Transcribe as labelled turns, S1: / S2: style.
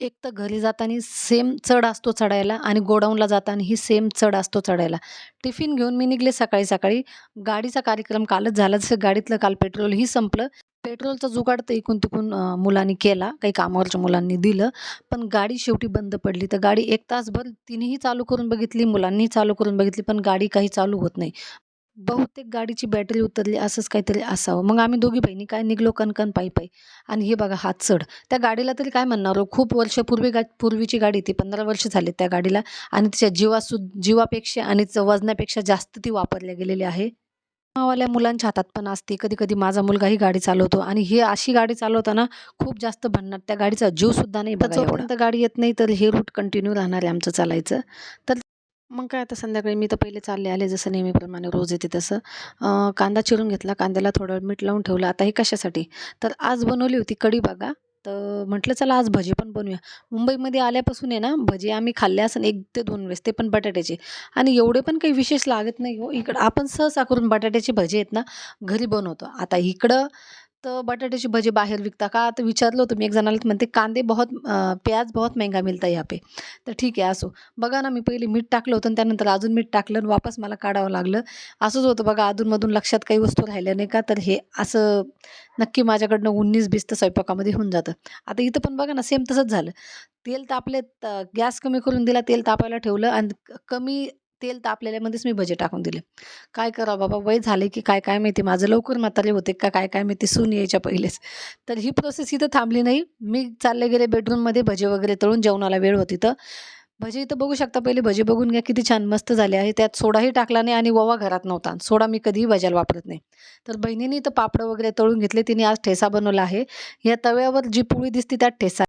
S1: एक तर घरी जाताना सेम चढ असतो चढायला आणि गोडाऊनला जातानाही सेम चढ असतो चढायला. टिफिन घेऊन मी निघले सकाळी सकाळी. गाडीचा कार्यक्रम कालच झाला जसं गाडीतलं काल पेट्रोलही संपलं. पेट्रोलचा जुगाड तर इकून तिकून मुलांनी केला काही कामावरच्या मुलांनी दिलं. पण गाडी शेवटी बंद पडली. तर गाडी एक तासभर तिनेही चालू करून बघितली मुलांनीही चालू करून बघितली पण गाडी काही चालू होत नाही. बहुतेक गाडीची बॅटरी उतरली असंच काहीतरी असावं. मग आम्ही दोघी बहिणी काय निघलो कणकण पायी पायी. आणि हे बघा हात चढ. त्या गाडीला तरी काय म्हणणार हो? खूप वर्षापूर्वी गा पूर्वीची गाडी ती पंधरा वर्ष झाली त्या गाडीला. आणि तिच्या जीवासु जीवापेक्षा आणि वजनापेक्षा जास्त ती वापरल्या गेलेली आहे. मावाल्या मुलांच्या हातात पण असते. कधी कधी माझा मुलगाही गाडी चालवतो. आणि हे अशी गाडी चालवताना खूप जास्त भन्नाट. त्या गाडीचा जीव सुद्धा नाही बघा गाडी येत नाही तर हे रूट कंटिन्यू राहणार आहे आमचं चालायचं. तर मग काय आता संध्याकाळी मी तर पहिले चालले आले जसं नेहमीप्रमाणे रोज येते तसं. कांदा चिरून घेतला कांद्याला थोडं मीठ लावून ठेवलं. आता हे कशासाठी? तर आज बनवली होती कढी बघा. तर म्हटलं चला आज भजी पण बनवूया. मुंबईमध्ये आल्यापासून आहे ना भजी आम्ही खाल्ले असं एक ते दोन वेळेस ते पण बटाट्याचे. आणि एवढे पण काही विशेष लागत नाही हो. इकडं आपण सहसा करून बटाट्याचे भजी आहेत ना घरी बनवतो. आता इकडं तर बटाट्याची भजी बाहेर विकता का? तर विचारलं होतं मी एक जणाला तर म्हणते कांदे बहुत प्याज बहुत महंगा मिळता या पे. तर ठीक आहे असो. बघा ना मी पहिले मीठ टाकलं होतं आणि त्यानंतर अजून मीठ टाकलं आणि वापस मला काढावं लागलं. असंच होतं बघा अधूनमधून लक्षात काही वस्तू राहिल्या नाही का? तर हे असं नक्की माझ्याकडनं उन्नीस बीस तर स्वयंपाकामध्ये होऊन जातं. आता इथं पण बघा ना सेम तसंच झालं. तेल तापले त- गॅस कमी करून दिला तेल तापायला ठेवलं आणि कमी तेल तापलेल्यामध्येच मी भजे टाकून दिले. काय करा बाबा वय झाले की काय काय माहिती? माझं लवकर म्हातारे होते का काय काय माहिती? सून यायच्या पहिलेच. तर ही प्रोसेस इथं थांबली नाही. मी चालले गेले बेडरूममध्ये भजे वगैरे तळून जेवणाला वेळ होती तर. भजे इथं बघू शकता पहिले भजे बघून घ्या किती छान मस्त झाले आहे. त्यात सोडाही टाकला नाही आणि ओवा घरात नव्हता. सोडा मी कधीही भज्याला वापरत नाही. तर बहिणीने इथं पापडं वगैरे तळून घेतले. तिने आज ठेसा बनवला आहे. या तव्यावर जी पोळी दिसते त्यात ठेसा